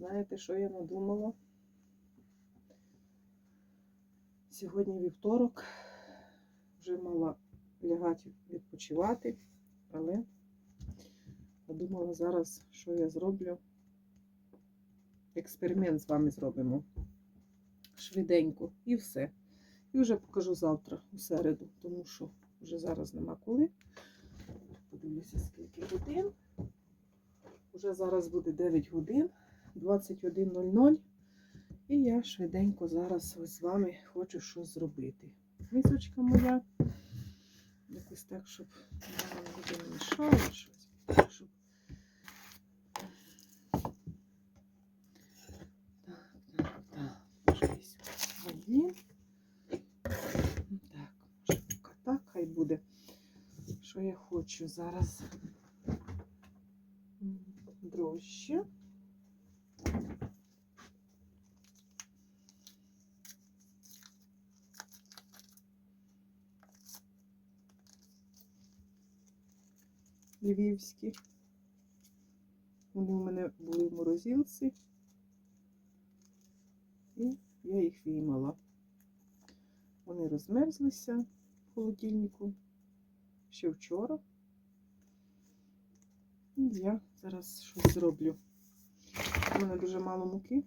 Знаєте, що я надумала? Сьогодні вівторок, вже мала лягати відпочивати, але подумала зараз, що я зроблю. Експеримент з вами зробимо. Швиденько і все. І вже покажу завтра, у середу, тому що вже зараз нема коли. Подивлюся, скільки годин. Уже зараз буде 9 годин, 21.00. І я швиденько зараз ось з вами хочу щось зробити. Мисочка моя. Якось так, щоб вона буде не мішала щось. Щоб... Так, так, так. Вже є. Так, може так, хай буде. Що я хочу зараз? М, Львівські. Вони у мене були в морозилці. І я їх виймала. Вони розмерзлися в холодильнику ще вчора. І я зараз щось зроблю. У мене дуже мало муки.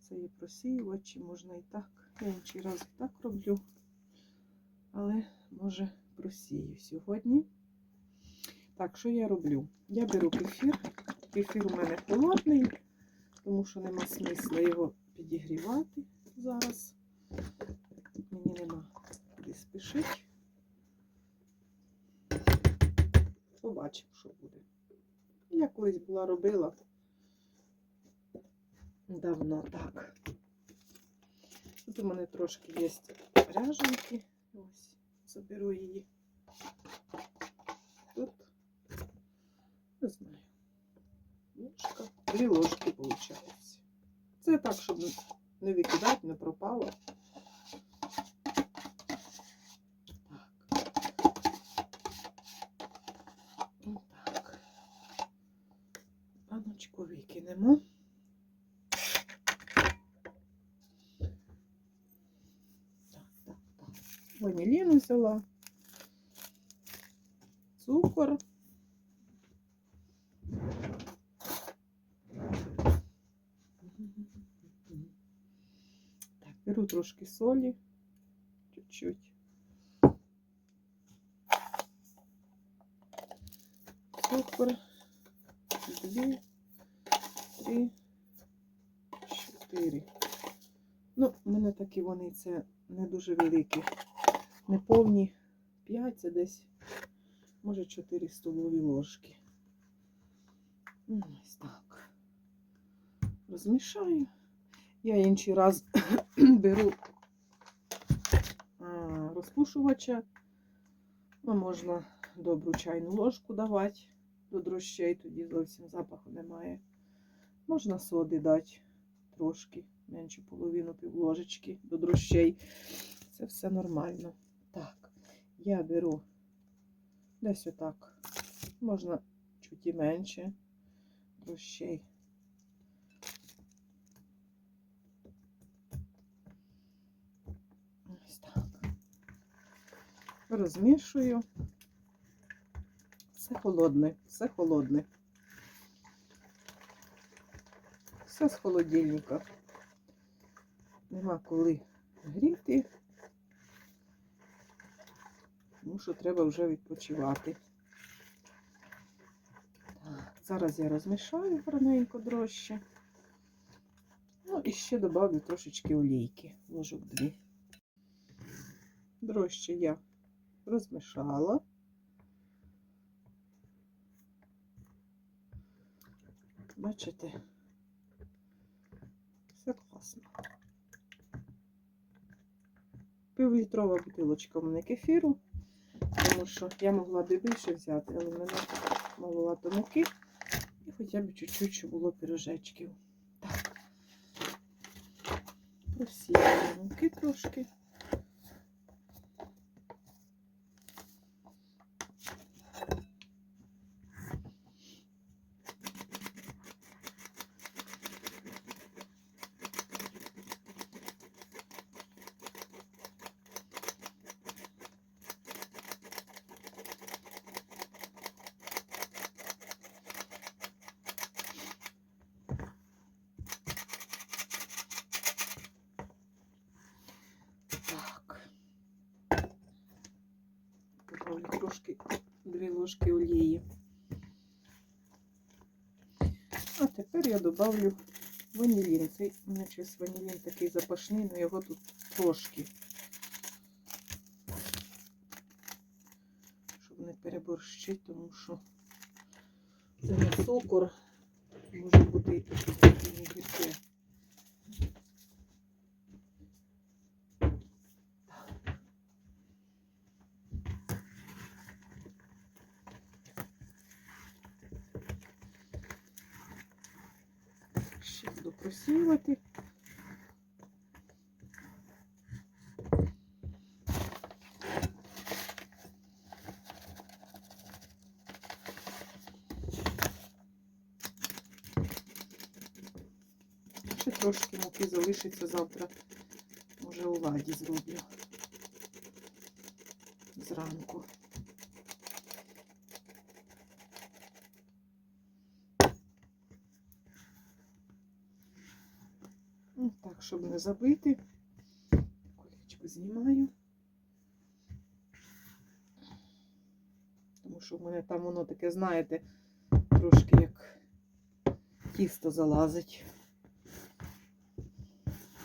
Це є просіювачі, можна і так. Я інший раз і так роблю. Але, може, просію сьогодні. Так, що я роблю? Я беру кефір. Кефір у мене холодний, тому що нема смисла його підігрівати зараз. Мені нема куди спішити. Побачимо, що буде. Я колись була робила давно так. Тут у мене трошки є ряженки. Ось, заберу її. Тут, не знаю, ложка. Дві ложки виходить. Це так, щоб не викидати, не пропало. Так. Баночку викинемо. Так, так, так. Ванілін взяла. Цукор. Так, беру трошки солі. Чуть-чуть. Цукор. Дві, три, чотири. Ну, у мене такі вони це не дуже великі. Не повні 5, це десь, може, 4 столові ложки. Ну, Ось так. Розмішаю. Я інший раз беру розпушувача. Ну, можна добру чайну ложку давати до дрощей, тоді зовсім запаху немає. Можна соди дати трошки, меншу половину півложечки до дрощей. Це все нормально. Так, я беру десь отак. Можна чуть і менше дрощей. Ось так. Розмішую. Все холодне, все холодне. Все з холодильника. Нема коли гріти. Тому що треба вже відпочивати. Так, зараз я розмішаю гарненько дрожче. Ну і ще додавлю трошечки олійки, ложок дві. Дрожче я розмішала. Бачите? Все класно. Півлітрова бутилочка в мене кефіру, тому що я могла б і більше взяти, але в мене маловато муки. І хоча б чуть-чуть, щоб було пірожечків. Так. просіємо муки трошки. Трошки олії. А тепер я добавлю ванілін. Цей щось ванілін такий запашний, але його тут трошки. Щоб не переборщити, тому що це не цукор, може бути не гірке. Ще буду просіювати. Ще трошки муки залишиться завтра. Може у ладі зроблю. Зранку. Ну, Так, щоб не забити. Колечко знімаю. Тому що в мене там воно таке, знаєте, трошки як тісто залазить.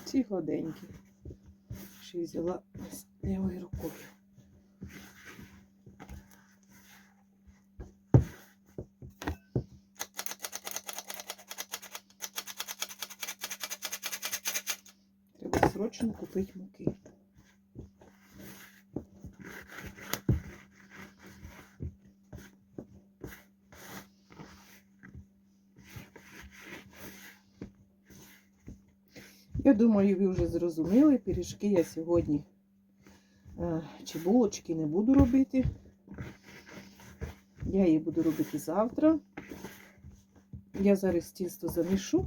Ці гладенькі. Ще й взяла з лівою рукою. Треба купити муки. Я думаю, ви вже зрозуміли, пиріжки я сьогодні е, чи булочки не буду робити. Я її буду робити завтра. Я зараз тісто замішу.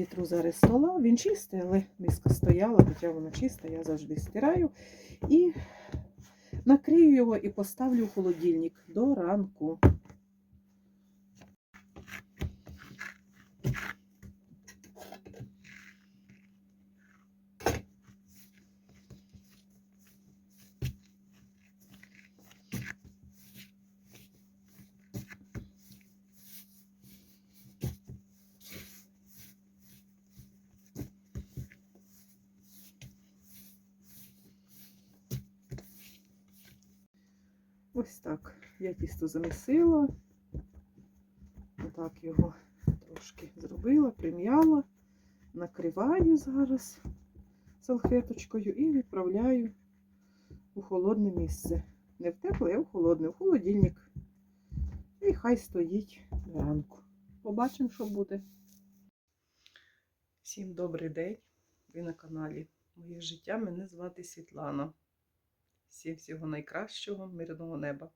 Зітру зараз стола. Він чистий, але миска стояла, хоча вона чиста, я завжди стираю. І накрию його і поставлю в холодильник до ранку. Ось так. Я тісто замісила. Отак його трошки зробила, прим'яла, накриваю зараз салфеточкою і відправляю у холодне місце. Не в тепле, а в холодне, в холодильник. І хай стоїть ранку. Побачимо, що буде. Всім добрий день. Ви на каналі Моє життя. Мене звати Світлана. Всім всього найкращого, мирного неба.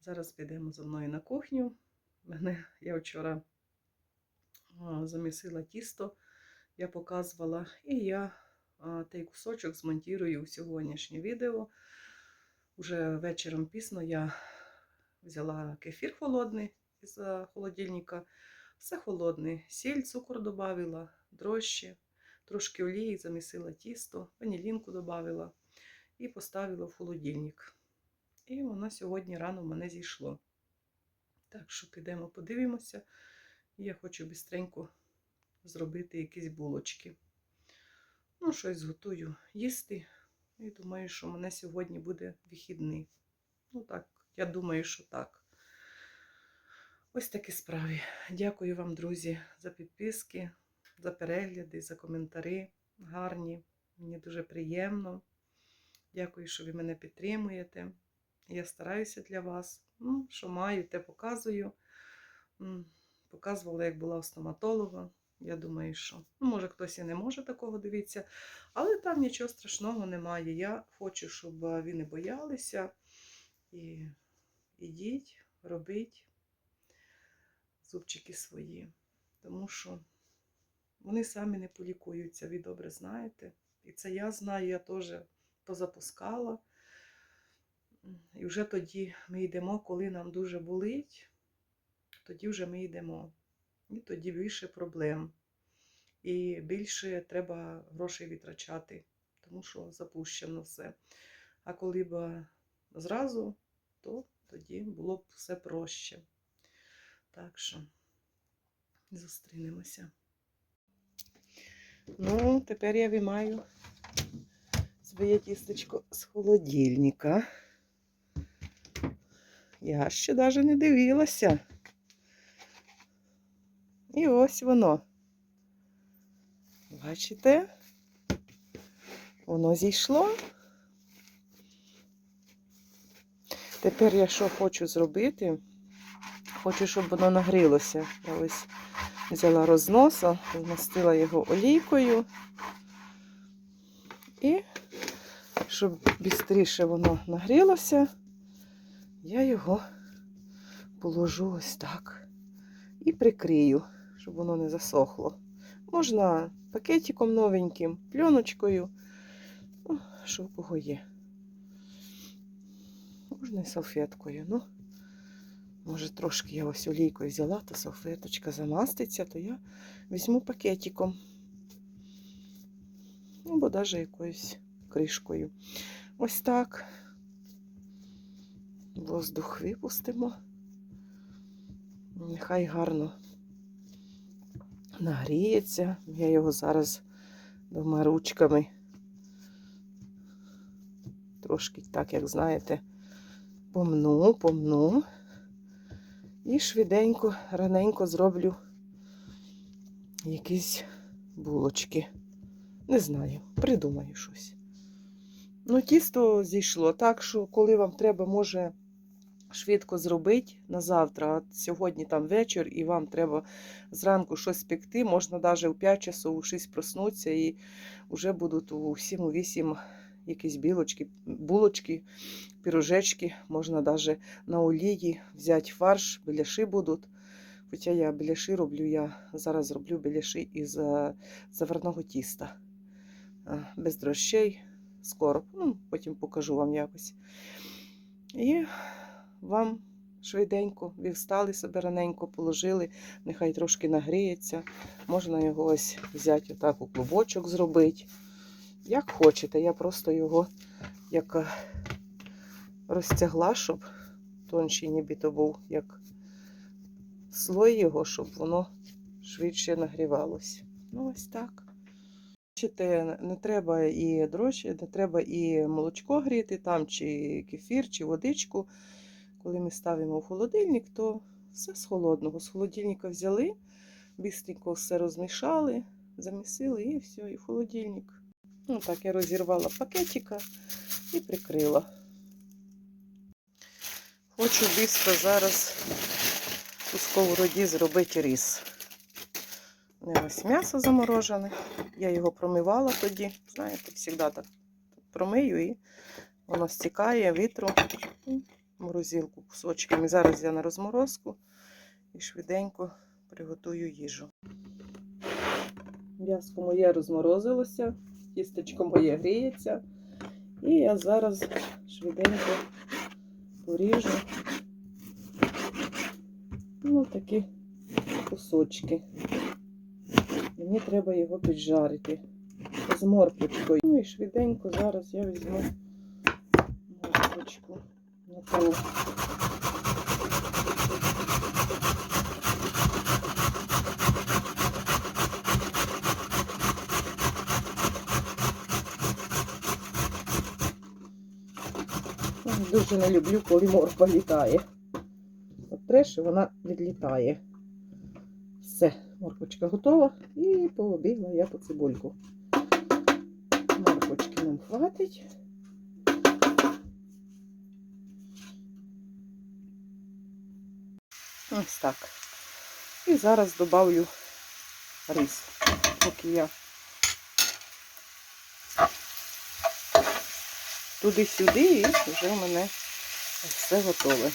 Зараз підемо за мною на кухню. Мене, я вчора замісила тісто, я показувала, і я той кусочок змонтірую у сьогоднішнє відео. Уже вечором пізно я взяла кефір холодний із холодильника. Все холодне. Сіль, цукор додавила, дрожжі, трошки олії, замісила тісто, ванілінку додавила і поставила в холодильник. І воно сьогодні рано в мене зійшло. Так що підемо, подивимося. Я хочу бистренько зробити якісь булочки. Ну, щось зготую їсти. І думаю, що в мене сьогодні буде вихідний. Ну так, я думаю, що так. Ось такі справи. Дякую вам, друзі, за підписки, за перегляди, за коментарі. Гарні. Мені дуже приємно. Дякую, що ви мене підтримуєте. Я стараюся для вас. Ну, що маю, те показую. Показувала, як була у стоматолога. Я думаю, що ну, може хтось і не може такого дивитися, але там нічого страшного немає. Я хочу, щоб а, ви не боялися. І ідіть, робіть зубчики свої. Тому що вони самі не полікуються, ви добре знаєте. І це я знаю, я теж позапускала. І вже тоді ми йдемо, коли нам дуже болить, тоді вже ми йдемо. І тоді більше проблем. І більше треба грошей витрачати, тому що запущено все. А коли б зразу, то тоді було б все проще. Так що зустрінемося. Ну, тепер я виймаю своє тістечко з холодильника. Я ще навіть не дивилася. І ось воно. Бачите? Воно зійшло. Тепер я що хочу зробити? Хочу, щоб воно нагрілося. Я ось взяла розноса, змастила його олійкою. І щоб швидше воно нагрілося, я його положу ось так і прикрию, щоб воно не засохло. Можна пакетиком новеньким, пленочкою, ну, що в кого є. Можна і салфеткою. Ну, може, трошки я ось олійкою взяла, то салфеточка замаститься, то я візьму пакетиком. Ну, або навіть якоюсь кришкою. Ось так. Воздух випустимо. Нехай гарно нагріється. Я його зараз двома ручками. Трошки так, як знаєте, помну, помну. І швиденько, раненько зроблю якісь булочки. Не знаю, придумаю щось. Ну, тісто зійшло, так що, коли вам треба, може швидко зробити на завтра, а сьогодні там вечір, і вам треба зранку щось пекти, можна навіть у 5 часов у 6 проснутися, і вже будуть у 7-8 якісь білочки, булочки, пірожечки, можна навіть на олії взяти фарш, біляши будуть. Хоча я біляши роблю, я зараз роблю біляши із е, заварного тіста. Е, Без дрожжей, скоро. Ну, потім покажу вам якось. І вам швиденько, вивстали себе раненько, положили, нехай трошки нагріється. Можна його ось взяти отак у клубочок зробити. Як хочете, я просто його як е, розтягла, щоб тонший нібито був, як слой його, щоб воно швидше нагрівалося. Ну, ось так. Бачите, не треба і дрожжі, не треба і молочко гріти там, чи кефір, чи водичку. Коли ми ставимо в холодильник, то все з холодного. З холодильника взяли, бістренько все розмішали, замісили і все, і в холодильник. Ну, так, я розірвала пакетика і прикрила. Хочу бістро зараз у сковороді зробити рис. Ось м'ясо заморожене. Я його промивала тоді. Знаєте, завжди так промию і воно стікає, вітру. Морозилку кусочками. Зараз я на розморозку і швиденько приготую їжу. М'яско моє розморозилося, тістечко моє гріється. І я зараз швиденько поріжу ну, такі кусочки. Мені треба його піджарити з морквочкою. Ну і швиденько зараз я візьму морквочку на. Ой, Дуже не люблю, коли морква літає. От треш, вона відлітає. Все, морквочка готова. І побігла я по цибульку. Морквочки нам хватить. Ось так. І зараз добавлю рис, поки я туди-сюди, і вже в мене все готове.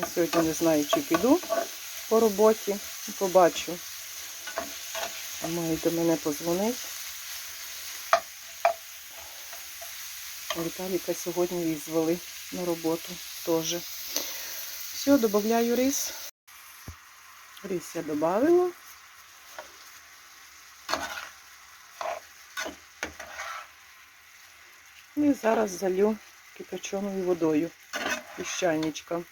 Ну, сьогодні не знаю, чи піду по роботі. Побачу. А має до мене позвонить. Віталіка сьогодні відзвали на роботу теж. Все, додаю рис. Рис я додала. І зараз залю кипяченою водою піщальничком.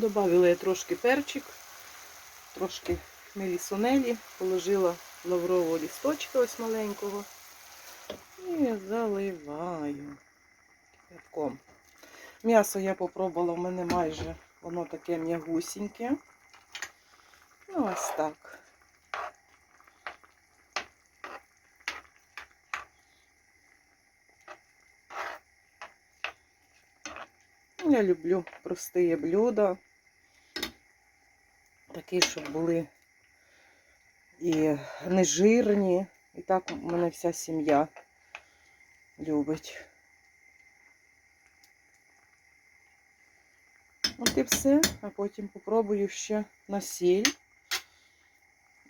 Добавила я трошки перчик, трошки хмелі сунелі, положила лаврового лісточка ось маленького і заливаю кипятком. М'ясо я попробувала, в мене майже воно таке м'ягусіньке. Ну, ось так. Я люблю прості блюда. Такі, щоб були і нежирні. І так у мене вся сім'я любить. От і все, а потім попробую ще на сіль.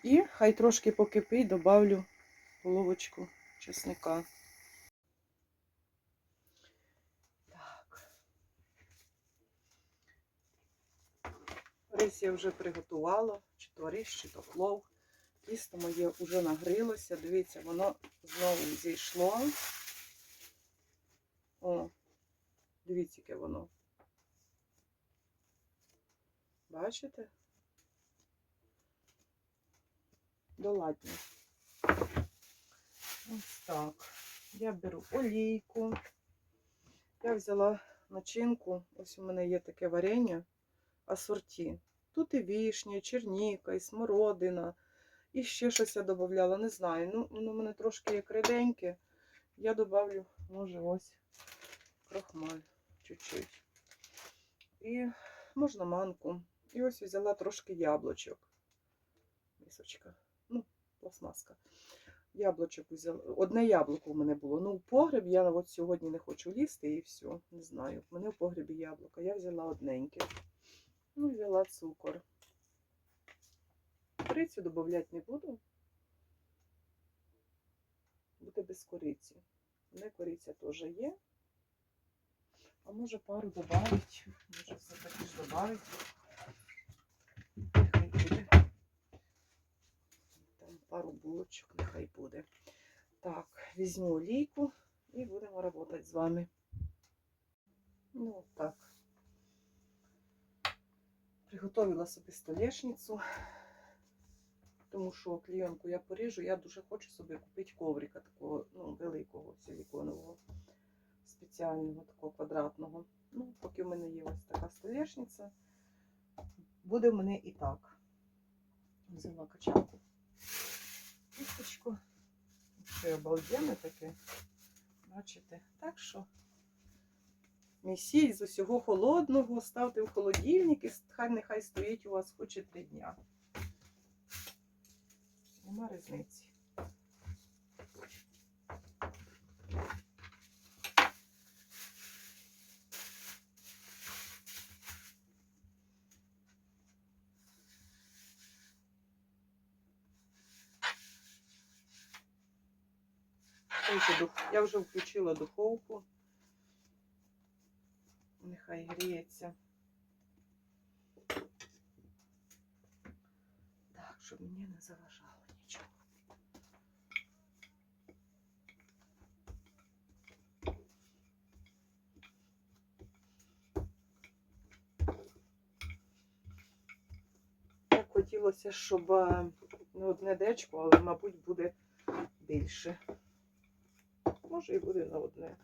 І хай трошки покипить, добавлю половочку чесника. Рис я вже приготувала, чи то рис, чи то плов. Тісто моє вже нагрілося. Дивіться, воно знову зійшло. О, дивіться, яке воно. Бачите? Доладні. Ось так. Я беру олійку. Я взяла начинку. Ось у мене є таке варення асорті. Тут і вишня, і черніка, і смородина. І ще щось я додавала, не знаю. Ну, воно в мене трошки як реденьке. Я додавлю, може, ось крохмаль чуть-чуть. І можна манку. І ось взяла трошки яблучок. Місочка. Ну, пластмаска. Яблучок взяла. Одне яблуко в мене було. Ну, в погреб я от сьогодні не хочу лізти і все. Не знаю. В мене в погребі яблука. Я взяла одненьке. Ну, взяла цукор. Корицю додати не буду. Буде без кориці. У мене кориця теж є. А може пару додати. Може все-таки ж додати. Нехай буде. Там пару булочок, нехай буде. Так, візьму олійку і будемо працювати з вами. Ну, так. Приготовила собі столешницю, тому що клійонку я поріжу. Я дуже хочу собі купити коврика такого ну, великого силіконового, спеціального, такого квадратного. Ну, поки в мене є ось така столешниця, буде в мене і так. Взяла качалку. Кісточку. Це обалденне таке. Бачите? Так що Місіть з усього холодного, ставте в холодильник і хай нехай стоїть у вас хоч і три дня. Нема різниці. Я вже включила духовку. Нехай гріється. Так, щоб мені не заважало нічого. Так хотілося, щоб е, не одне дечко, але, мабуть, буде більше. Може і буде на одне.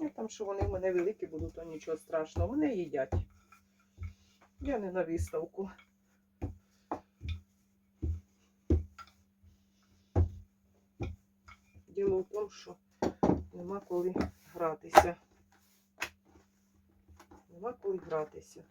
Ну, що вони в мене великі будуть, то нічого страшного. Вони їдять. Я не на виставку. Діло в тому, що нема коли гратися. Нема коли гратися.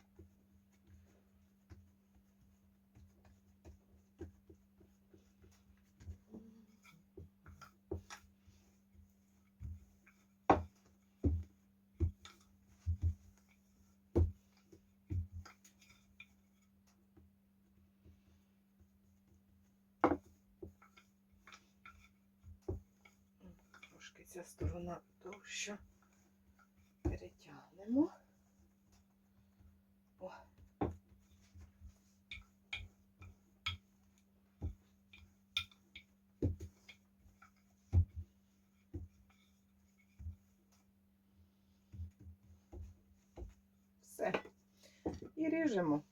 Ця сторона товща. Перетягнемо. О. Все. І ріжемо.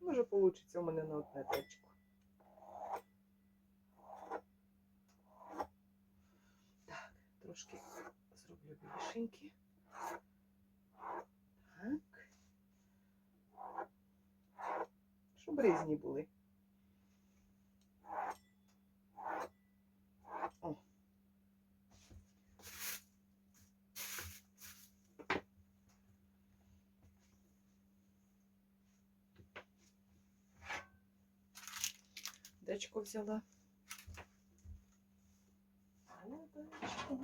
Може, вийде у мене на одне течко. Були. О. Дечко взяла. Дечко.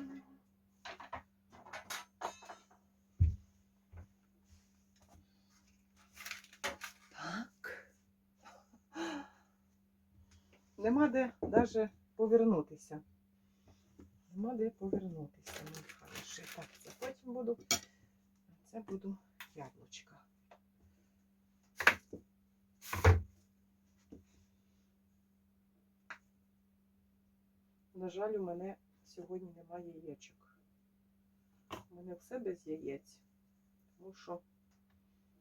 Нема де навіть повернутися. Нема де повернутися, мій хороший. Так, це потім буду. Це буду яблучка. На жаль, у мене сьогодні немає яєчок. У мене все без яєць. Тому що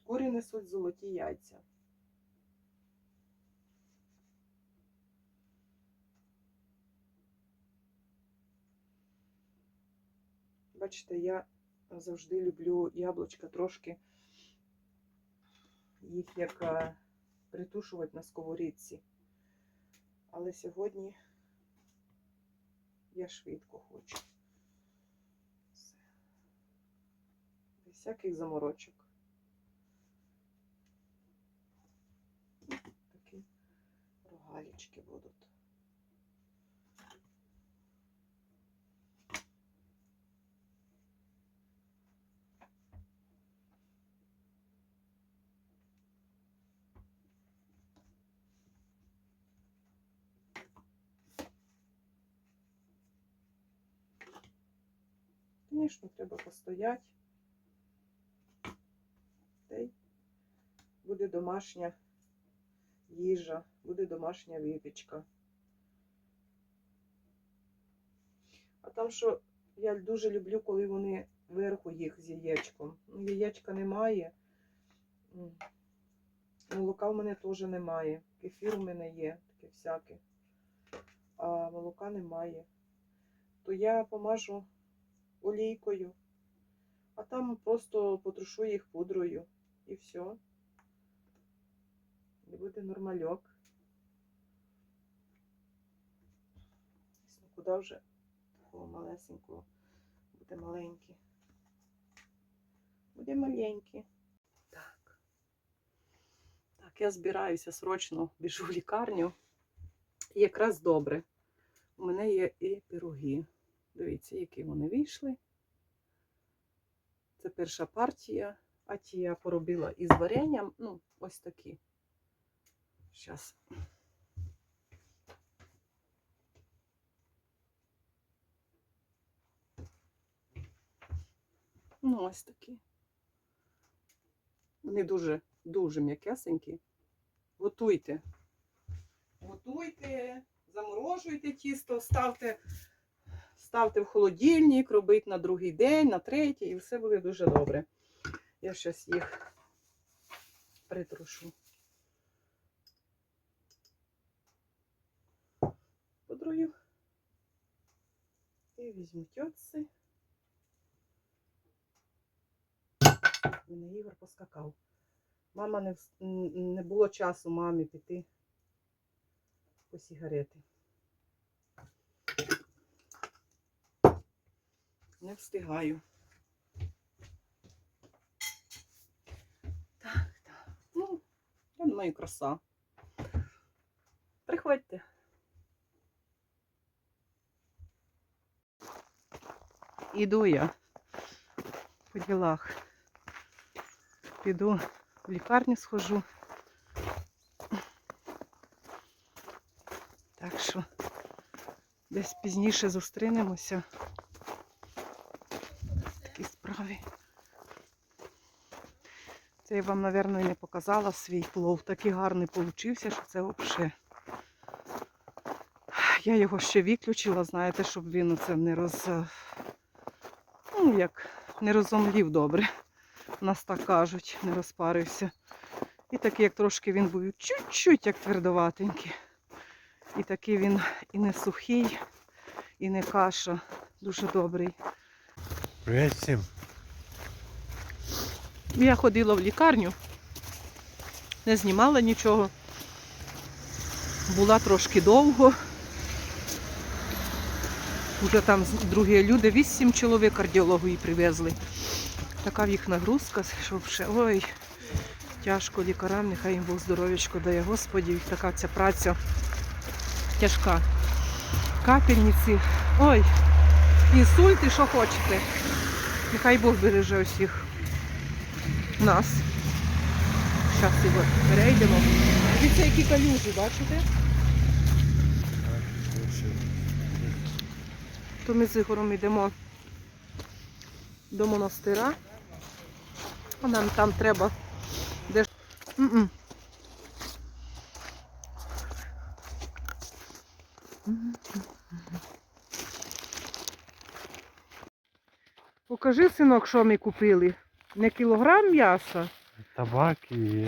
курі несуть золоті яйця. Бачите, я завжди люблю яблучка трошки їх як е, притушувати на сковорідці. Але сьогодні я швидко хочу. Все. Без всяких заморочок. Такі рогалічки будуть. Звісно, треба постояти. Буде домашня їжа, буде домашня випічка. А там, що я дуже люблю, коли вони вверху їх з яєчком. Ну, яєчка немає. Молока в мене теж немає. Кефір в мене є, таке всяке. А молока немає. То я помажу олійкою, а там просто потрушу їх пудрою і все. І буде нормальок. Куди вже такого малесенького буде маленький. Буде маленький. Так. Так, я збираюся срочно, біжу в лікарню. І якраз добре. У мене є і пироги. Дивіться, які вони вийшли. Це перша партія, а ті я поробила із варенням. Ну, ось такі. Зараз. Ну, ось такі. Вони дуже, дуже м'якесенькі. Готуйте. Готуйте, заморожуйте тісто, ставте ставте в холодильник, робіть на другий день, на третій, і все буде дуже добре. Я зараз їх притрушу. Пудрою. І візьму тьоци. Мене Ігор поскакав. Мама не, не було часу мамі піти по сігарети. Не встигаю. Так, так. Ну, я думаю, краса. Приходьте. Іду я по ділах. Піду в лікарню схожу. Так що десь пізніше зустрінемося. Такі. Це я вам, мабуть, не показала свій плов. Такий гарний получився, що це взагалі. Я його ще виключила, знаєте, щоб він оце не роз. Ну, як не розомлів добре. У нас так кажуть, не розпарився. І такий, як трошки він був чуть-чуть як твердоватенький. І такий він і не сухий, і не каша. Дуже добрий. Привіт всім. Я ходила в лікарню, не знімала нічого. Була трошки довго. Уже там другі люди, вісім чоловік кардіологу її привезли. Така в їх нагрузка, що вже ой, тяжко лікарам, нехай їм Бог здоров'ячко дає Господі. Така ця праця тяжка. Капельниці. Ой, інсульти, що хочете. Нехай Бог береже усіх нас. Зараз його перейдемо. Дивіться, які калюжі, бачите? То ми з Ігорем йдемо до монастира. А нам там треба де. ж-. Покажи, синок, що ми купили. Не кілограм м'яса, Табак і,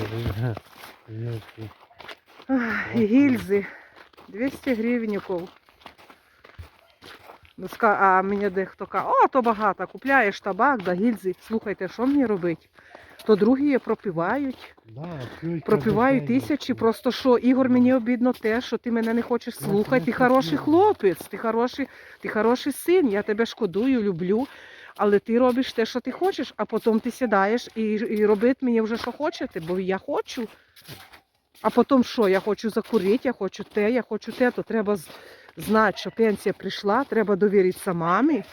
і гільзи. 200 гривняків. Ну, А мені дехто каже, о, то багато, купляєш табак, да гільзи. Слухайте, що мені робити? То другі пропивають, да, п'ють пропивають тисячі. Просто що, Ігор, мені обідно те, що ти мене не хочеш слухати. Ти хороший хлопець, ти хороший, ти хороший син, я тебе шкодую, люблю. Але ти робиш те, що ти хочеш, а потім ти сідаєш і, і робити мені вже що хочете, бо я хочу. А потім що? Я хочу закурити, я хочу те, я хочу те, то треба знати, що пенсія прийшла, треба довіритися мамі.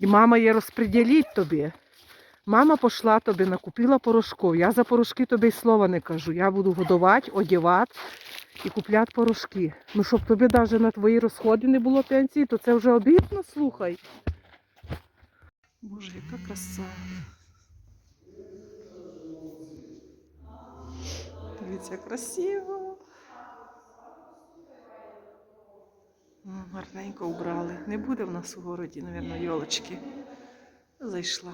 І мама є розподілить тобі. Мама пішла тобі, накупила порошків. Я за порошки тобі й слова не кажу. Я буду годувати, одягати і купляти порошки. Ну, щоб тобі навіть на твої розходи не було пенсії, то це вже обідно, слухай. Боже, яка краса. Дивіться, красиво. Гарненько убрали. Не буде в нас у городі, мабуть, йолочки. Зайшла.